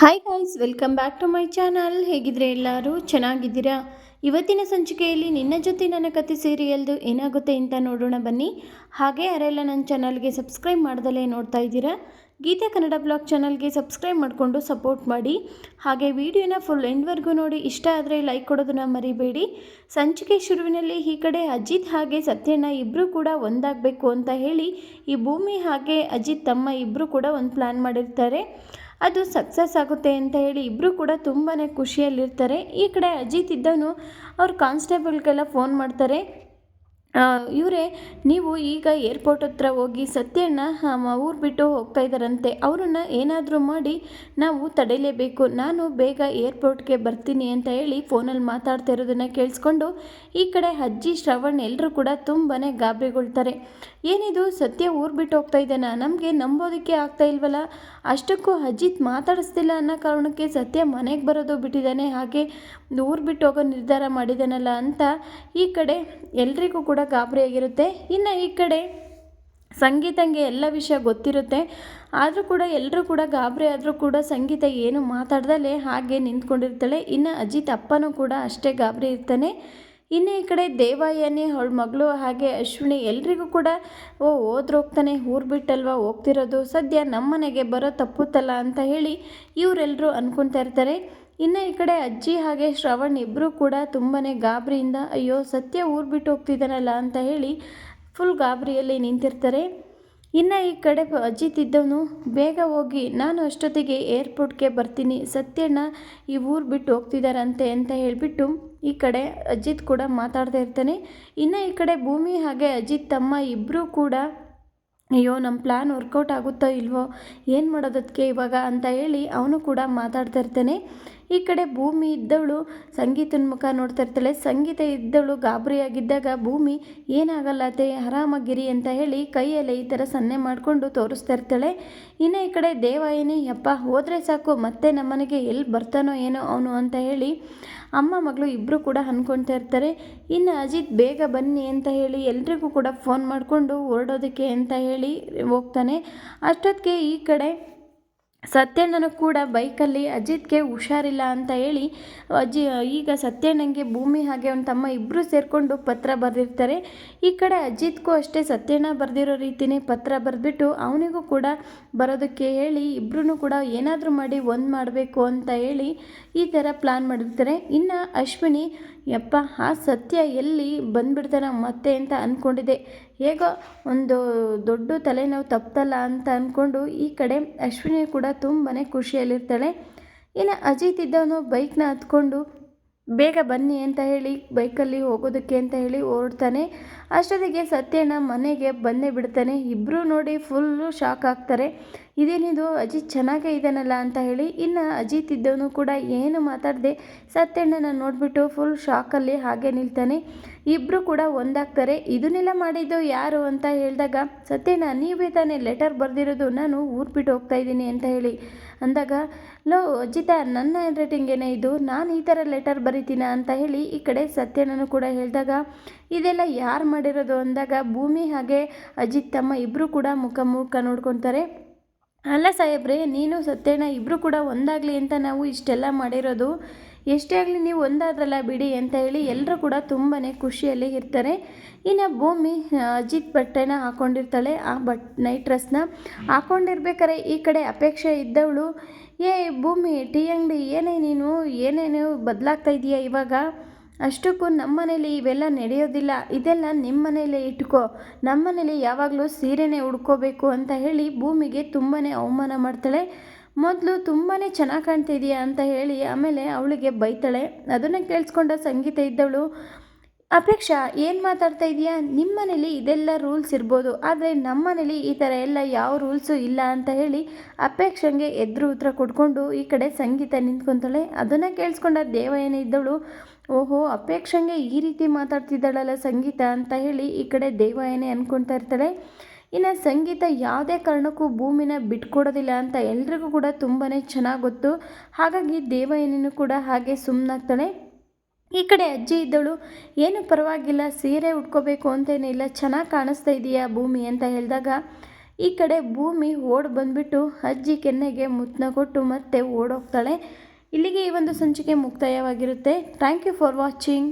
Hi guys welcome back to my channel ಹೇಗಿದ್ರೆ ಎಲ್ಲರೂ ಚೆನ್ನಾಗಿದ್ದೀರಾ? ಇವತ್ತಿನ ಸಂಚಿಕೆಯಲ್ಲಿ ನಿನ್ನ ಜೊತೆ ನನ್ನ ಕತೆ ಸೀರಿಯಲ್ದು ಏನಾಗುತ್ತೆ ಅಂತ ನೋಡೋಣ ಬನ್ನಿ. ಹಾಗೆ ಯಾರೆಲ್ಲ ನನ್ನ ಚಾನಲ್ಗೆ ಸಬ್ಸ್ಕ್ರೈಬ್ ಮಾಡ್ದಲೇ ನೋಡ್ತಾ ಇದ್ದೀರಾ, ಗೀತೆ ಕನ್ನಡ ಬ್ಲಾಗ್ ಚಾನಲ್ಗೆ ಸಬ್ಸ್ಕ್ರೈಬ್ ಮಾಡಿಕೊಂಡು ಸಪೋರ್ಟ್ ಮಾಡಿ. ಹಾಗೆ ವಿಡಿಯೋನ ಫುಲ್ ಎಂಡ್ವರೆಗೂ ನೋಡಿ, ಇಷ್ಟ ಆದರೆ ಲೈಕ್ ಕೊಡೋದನ್ನ ಮರಿಬೇಡಿ. ಸಂಚಿಕೆ ಶುರುವಿನಲ್ಲಿ ಈ ಕಡೆ ಅಜಿತ್ ಹಾಗೆ ಸತ್ಯಣ್ಣ ಇಬ್ಬರೂ ಕೂಡ ಒಂದಾಗಬೇಕು ಅಂತ ಹೇಳಿ ಈ ಭೂಮಿ ಹಾಗೆ ಅಜಿತ್ ತಮ್ಮ ಇಬ್ಬರೂ ಕೂಡ ಒಂದು ಪ್ಲ್ಯಾನ್ ಮಾಡಿರ್ತಾರೆ. ಅದು ಸಕ್ಸಸ್ ಆಗುತ್ತೆ ಅಂತ ಹೇಳಿ ಇಬ್ಬರು ಕೂಡ ತುಂಬಾ ಖುಷಿಯಲ್ಲಿರ್ತಾರೆ. ಈ ಕಡೆ ಅಜಿತ್ ಇದ್ದವನು ಅವ್ರ ಕಾನ್ಸ್ಟೇಬಲ್ಗೆಲ್ಲ ಫೋನ್ ಮಾಡ್ತಾರೆ. ಇವರೇ, ನೀವು ಈಗ ಏರ್ಪೋರ್ಟ್ ಹತ್ರ ಹೋಗಿ ಸತ್ಯಣ್ಣ ಊರು ಬಿಟ್ಟು ಹೋಗ್ತಾ ಇದ್ದಾರಂತೆ. ಅವರನ್ನು ಏನಾದರೂ ಮಾಡಿ ನಾವು ತಡೆಯಲೇಬೇಕು. ನಾನು ಬೇಗ ಏರ್ಪೋರ್ಟ್ಗೆ ಬರ್ತೀನಿ ಅಂತ ಹೇಳಿ ಫೋನಲ್ಲಿ ಮಾತಾಡ್ತಾ ಇರೋದನ್ನು ಕೇಳಿಸ್ಕೊಂಡು ಈ ಕಡೆ ಅಜ್ಜಿ, ಶ್ರವಣ್ ಎಲ್ಲರೂ ಕೂಡ ತುಂಬಾ ಗಾಬರಿಗೊಳ್ತಾರೆ. ಏನಿದು, ಸತ್ಯ ಊರು ಬಿಟ್ಟು ಹೋಗ್ತಾ ಇದ್ದಾನ? ನಮಗೆ ನಂಬೋದಕ್ಕೆ ಆಗ್ತಾ ಇಲ್ವಲ್ಲ? ಅಷ್ಟಕ್ಕೂ ಅಜಿತ್ ಮಾತಾಡಿಸ್ತಿಲ್ಲ ಅನ್ನೋ ಕಾರಣಕ್ಕೆ ಸತ್ಯ ಮನೆಗೆ ಬರೋದು ಬಿಟ್ಟಿದ್ದಾನೆ. ಹಾಗೆ ಊರು ಬಿಟ್ಟು ಹೋಗೋ ನಿರ್ಧಾರ ಮಾಡಿದ್ದಾನಲ್ಲ ಅಂತ ಈ ಕಡೆ ಎಲ್ರಿಗೂ ಕೂಡ ಗಾಬರಿಯಾಗಿರುತ್ತೆ. ಇನ್ನು ಈ ಕಡೆ ಸಂಗೀತಂಗೆ ಎಲ್ಲ ವಿಷಯ ಗೊತ್ತಿರುತ್ತೆ. ಆದರೂ ಕೂಡ ಎಲ್ಲರೂ ಕೂಡ ಗಾಬರಿ ಆದರೂ ಕೂಡ ಸಂಗೀತ ಏನು ಮಾತಾಡ್ದಲೇ ಹಾಗೆ ನಿಂತ್ಕೊಂಡಿರ್ತಾಳೆ. ಇನ್ನು ಅಜಿತ್ ಅಪ್ಪನೂ ಕೂಡ ಅಷ್ಟೇ ಗಾಬರಿ ಇರ್ತಾನೆ. ಇನ್ನು ಈ ಕಡೆ ದೇವಾಯನೇ ಅವಳ ಮಗಳು ಹಾಗೆ ಅಶ್ವಿನಿ ಎಲ್ರಿಗೂ ಕೂಡ, ಓ ಹೋಗ್ತಾನೆ ಊರು ಬಿಟ್ಟಲ್ವಾ? ಹೋಗ್ತಿರೋದು. ಸದ್ಯ ನಮ್ಮನೆಗೆ ಬರೋ ತಪ್ಪುತ್ತಲ್ಲ ಅಂತ ಹೇಳಿ ಇವರೆಲ್ಲರೂ ಅಂದ್ಕೊತಾ ಇರ್ತಾರೆ. ಇನ್ನು ಈ ಕಡೆ ಅಜ್ಜಿ ಹಾಗೆ ಶ್ರವಣ್ ಇಬ್ಬರು ಕೂಡ ತುಂಬಾ ಗಾಬರಿಯಿಂದ, ಅಯ್ಯೋ, ಸತ್ಯ ಊರು ಬಿಟ್ಟು ಹೋಗ್ತಿದ್ದಾನಲ್ಲ ಅಂತ ಹೇಳಿ ಫುಲ್ ಗಾಬರಿಯಲ್ಲಿ ನಿಂತಿರ್ತಾರೆ. ಇನ್ನು ಈ ಕಡೆ ಅಜಿತ್ ಇದ್ದವನು, ಬೇಗ ಹೋಗಿ ನಾನು ಅಷ್ಟೊತ್ತಿಗೆ ಏರ್ಪೋರ್ಟ್ಗೆ ಬರ್ತೀನಿ, ಸತ್ಯಣ್ಣ ಈ ಊರು ಬಿಟ್ಟು ಹೋಗ್ತಿದ್ದಾರಂತೆ ಅಂತ ಹೇಳಿಬಿಟ್ಟು ಈ ಕಡೆ ಅಜಿತ್ ಕೂಡ ಮಾತಾಡ್ತಾ ಇರ್ತಾನೆ. ಇನ್ನು ಈ ಕಡೆ ಭೂಮಿ ಹಾಗೆ ಅಜಿತ್ ತಮ್ಮ ಇಬ್ಬರೂ ಕೂಡ, ಅಯ್ಯೋ ನಮ್ಮ ಪ್ಲ್ಯಾನ್ ವರ್ಕೌಟ್ ಆಗುತ್ತೋ ಇಲ್ವೋ, ಏನು ಮಾಡೋದಕ್ಕೆ ಇವಾಗ ಅಂತ ಹೇಳಿ ಅವನು ಕೂಡ ಮಾತಾಡ್ತಾ ಇರ್ತಾನೆ. ಈ ಕಡೆ ಭೂಮಿ ಇದ್ದವಳು ಸಂಗೀತನ ಮುಖ ನೋಡ್ತಾ ಇರ್ತಾಳೆ. ಸಂಗೀತ ಇದ್ದವಳು ಗಾಬರಿಯಾಗಿದ್ದಾಗ ಭೂಮಿ, ಏನಾಗಲ್ಲ ಅತ್ತೆ, ಆರಾಮಾಗಿರಿ ಅಂತ ಹೇಳಿ ಕೈಯಲ್ಲಿ ಈ ಥರ ಸನ್ನೆ ಮಾಡಿಕೊಂಡು ತೋರಿಸ್ತಾ ಇರ್ತಾಳೆ. ಇನ್ನು ಈ ಕಡೆ ದೇವಾಯಿನಿ ಅಪ್ಪ ಹೋದರೆ ಸಾಕು, ಮತ್ತೆ ನಮ್ಮನೆಗೆ ಎಲ್ಲಿ ಬರ್ತಾನೋ ಏನೋ ಅವನು ಅಂತ ಹೇಳಿ ಅಮ್ಮ ಮಗಳು ಇಬ್ಬರು ಕೂಡ ಅಂದ್ಕೊಳ್ತಾ ಇರ್ತಾರೆ. ಇನ್ನು ಅಜಿತ್, ಬೇಗ ಬನ್ನಿ ಅಂತ ಹೇಳಿ ಎಲ್ರಿಗೂ ಕೂಡ ಫೋನ್ ಮಾಡಿಕೊಂಡು ಹೊರಡೋದಕ್ಕೆ ಅಂತ ಹೇಳಿ ಹೋಗ್ತಾನೆ. ಅಷ್ಟೊತ್ತಿಗೆ ಈ ಕಡೆ ಸತ್ಯಣ್ಣನು ಕೂಡ ಬೈಕಲ್ಲಿ, ಅಜಿತ್ಗೆ ಹುಷಾರಿಲ್ಲ ಅಂತ ಹೇಳಿ ಅಜ್ಜಿ ಈಗ ಸತ್ಯಣ್ಣಂಗೆ ಭೂಮಿ ಹಾಗೆ ಅವನ ತಮ್ಮ ಇಬ್ಬರು ಸೇರಿಕೊಂಡು ಪತ್ರ ಬರೆದಿರ್ತಾರೆ. ಈ ಕಡೆ ಅಜಿತ್ಗೂ ಅಷ್ಟೇ ಸತ್ಯಣ್ಣ ಬರೆದಿರೋ ರೀತಿಯೇ ಪತ್ರ ಬರೆದ್ಬಿಟ್ಟು ಅವನಿಗೂ ಕೂಡ ಬರೋದಕ್ಕೆ ಹೇಳಿ ಇಬ್ಬರೂ ಕೂಡ ಏನಾದರೂ ಮಾಡಿ ಒಂದು ಮಾಡಬೇಕು ಅಂತ ಹೇಳಿ ಈ ಥರ ಪ್ಲ್ಯಾನ್ ಮಾಡಿರ್ತಾರೆ ಇನ್ನು ಅಶ್ವಿನಿ ಯಪ್ಪ, ಆ ಸತ್ಯ ಎಲ್ಲಿ ಬಂದ್ಬಿಡ್ತಾನೆ ಮತ್ತೆ ಅಂತ ಅಂದ್ಕೊಂಡಿದ್ದೆ ಹೇಗೋ ಒಂದು ದೊಡ್ಡ ತಲೆನೋವು ತಪ್ಪಲ್ಲ ಅಂತ ಅಂದ್ಕೊಂಡು ಈ ಕಡೆ ಅಶ್ವಿನಿ ಕೂಡ ತುಂಬಾ ಖುಷಿಯಲ್ಲಿರ್ತಾಳೆ. ಇನ್ನು ಅಜಿತ್ ಇದ್ದವನು ಬೈಕ್ನ ಹತ್ಕೊಂಡು ಬೇಗ ಬನ್ನಿ ಅಂತ ಹೇಳಿ, ಬೈಕಲ್ಲಿ ಹೋಗೋದಕ್ಕೆ ಅಂತ ಹೇಳಿ ಓಡ್ತಾನೆ. ಅಷ್ಟೊತ್ತಿಗೆ ಸತ್ಯನ ಮನೆಗೆ ಬಂದೇ ಬಿಡ್ತಾನೆ. ಇಬ್ಬರೂ ನೋಡಿ ಫುಲ್ಲು ಶಾಕ್ ಆಗ್ತಾರೆ. ಇದೇನಿದು ಅಜಿತ್ ಚೆನ್ನಾಗೇ ಇದ್ದಾನಲ್ಲ ಅಂತ ಹೇಳಿ ಇನ್ನು ಅಜಿತ್ ಇದ್ದವನು ಕೂಡ ಏನು ಮಾತಾಡದೆ ಸತ್ಯಣ್ಣನ ನೋಡಿಬಿಟ್ಟು ಫುಲ್ ಶಾಕಲ್ಲಿ ಹಾಗೆ ನಿಲ್ತಾನೆ. ಇಬ್ಬರು ಕೂಡ ಒಂದಾಗ್ತಾರೆ. ಇದನ್ನೆಲ್ಲ ಮಾಡಿದ್ದು ಯಾರು ಅಂತ ಹೇಳಿದಾಗ, ಸತ್ಯಣ್ಣ, ನೀವೇ ತಾನೇ ಲೆಟರ್ ಬರೆದಿರೋದು, ನಾನು ಊರು ಬಿಟ್ಟು ಹೋಗ್ತಾ ಇದ್ದೀನಿ ಅಂತ ಹೇಳಿ. ಅಂದಾಗ, ಲೋ, ಅಜಿತ, ನನ್ನ ಹ್ಯಾಂಡ್ ರೈಟಿಂಗ್ ಏನೇ ಇದು? ನಾನು ಈ ಥರ ಲೆಟರ್ ಬರಿತೀನ? ಅಂತ ಹೇಳಿ ಈ ಕಡೆ ಸತ್ಯಣ್ಣನು ಕೂಡ ಹೇಳಿದಾಗ, ಇದೆಲ್ಲ ಯಾರು ಮಾಡಿರೋದು? ಅಂದಾಗ ಭೂಮಿ ಹಾಗೆ ಅಜಿತ್ ತಮ್ಮ ಇಬ್ಬರು ಕೂಡ ಮುಖ ಮುಖ ನೋಡ್ಕೊತಾರೆ. ಅಲ್ಲ ಸಾಹೇಬ್ರೆ, ನೀನು ಸತ್ಯಣ್ಣ ಇಬ್ಬರು ಕೂಡ ಒಂದಾಗಲಿ ಅಂತ ನಾವು ಇಷ್ಟೆಲ್ಲ ಮಾಡಿರೋದು. ಎಷ್ಟೇ ಆಗಲಿ ನೀವು ಒಂದಾದ್ರಲ್ಲ ಬಿಡಿ ಅಂತ ಹೇಳಿ ಎಲ್ಲರೂ ಕೂಡ ತುಂಬಾ ಖುಷಿಯಲ್ಲಿ ಇರ್ತಾರೆ. ಇನ್ನು ಭೂಮಿ ಅಜಿತ್ ಬಟ್ಟೆನ ಹಾಕ್ಕೊಂಡಿರ್ತಾಳೆ ಆ ಬಟ್ ನೈಟ್ ಡ್ರೆಸ್ನ ಹಾಕ್ಕೊಂಡಿರ್ಬೇಕಾರೆ ಈ ಕಡೆ ಅಪೇಕ್ಷೆ ಇದ್ದವಳು. ಏ ಭೂಮಿ, ಟೀ ಅಂಗಡಿ ಏನೇ ನೀನು, ಏನೇನು ಬದಲಾಗ್ತಾ ಇದೆಯಾ ಇವಾಗ? ಅಷ್ಟಕ್ಕೂ ನಮ್ಮ ಮನೇಲಿ ಇವೆಲ್ಲ ನಡೆಯೋದಿಲ್ಲ. ಇದೆಲ್ಲ ನಿಮ್ಮ ಮನೇಲೇ ಇಟ್ಕೋ. ನಮ್ಮ ಮನೇಲಿ ಯಾವಾಗಲೂ ಸೀರೆನೇ ಉಡ್ಕೋಬೇಕು ಅಂತ ಹೇಳಿ ಭೂಮಿಗೆ ತುಂಬಾ ಅವಮಾನ ಮಾಡ್ತಾಳೆ. ಮೊದಲು ತುಂಬಾ ಚೆನ್ನಾಗಿ ಕಾಣ್ತಿದೀಯ ಅಂತ ಹೇಳಿ ಆಮೇಲೆ ಅವಳಿಗೆ ಬೈತಾಳೆ. ಅದನ್ನು ಕೇಳಿಸ್ಕೊಂಡ ಸಂಗೀತ ಇದ್ದವಳು, ಅಪೇಕ್ಷಾ, ಏನು ಮಾತಾಡ್ತಾ ಇದೆಯಾ? ನಿಮ್ಮ ಮನೇಲಿ ಇದೆಲ್ಲ ರೂಲ್ಸ್ ಇರ್ಬೋದು. ಆದರೆ ನಮ್ಮ ಮನೇಲಿ ಈ ಥರ ಎಲ್ಲ ಯಾವ ರೂಲ್ಸು ಇಲ್ಲ ಅಂತ ಹೇಳಿ ಅಪೇಕ್ಷಂಗೆ ಎದುರು ಉತ್ತರ ಕೊಡ್ಕೊಂಡು ಈ ಕಡೆ ಸಂಗೀತ ನಿಂತ್ಕೊತಾಳೆ. ಅದನ್ನು ಕೇಳಿಸ್ಕೊಂಡ ದೇವ ಇದ್ದವಳು ಓಹೋ, ಅಪೇಕ್ಷಂಗೆ ಈ ರೀತಿ ಮಾತಾಡ್ತಿದ್ದಾಳಲ್ಲ ಸಂಗೀತ ಅಂತ ಹೇಳಿ ಈ ಕಡೆ ದೇವಾಯನೇ ಅಂದ್ಕೊಳ್ತಾ ಇರ್ತಾಳೆ. ಇನ್ನು ಸಂಗೀತ ಯಾವುದೇ ಕಾರಣಕ್ಕೂ ಭೂಮಿನ ಬಿಟ್ಕೊಡೋದಿಲ್ಲ ಅಂತ ಎಲ್ರಿಗೂ ಕೂಡ ತುಂಬಾ ಚೆನ್ನಾಗಿ ಗೊತ್ತು. ಹಾಗಾಗಿ ದೇವಯಾನಿನೂ ಕೂಡ ಹಾಗೆ ಸುಮ್ಮನಾಗ್ತಾಳೆ ಈ ಕಡೆ ಅಜ್ಜಿ ಇದ್ದಳು, ಏನು ಪರವಾಗಿಲ್ಲ, ಸೀರೆ ಉಟ್ಕೋಬೇಕು ಅಂತೇನಿಲ್ಲ ಚೆನ್ನಾಗಿ ಕಾಣಿಸ್ತಾ ಇದೆಯಾ ಭೂಮಿ? ಅಂತ ಹೇಳಿದಾಗ, ಈ ಕಡೆ ಭೂಮಿ ಓಡ್ ಬಂದ್ಬಿಟ್ಟು ಅಜ್ಜಿ ಕೆನ್ನೆಗೆ ಮುತ್ನ ಕೊಟ್ಟು ಮತ್ತೆ ಓಡೋಗ್ತಾಳೆ. ಇಲ್ಲಿಗೆ ಈ ಒಂದು ಸಂಚಿಕೆ ಮುಕ್ತಾಯವಾಗಿರುತ್ತೆ. Thank you for watching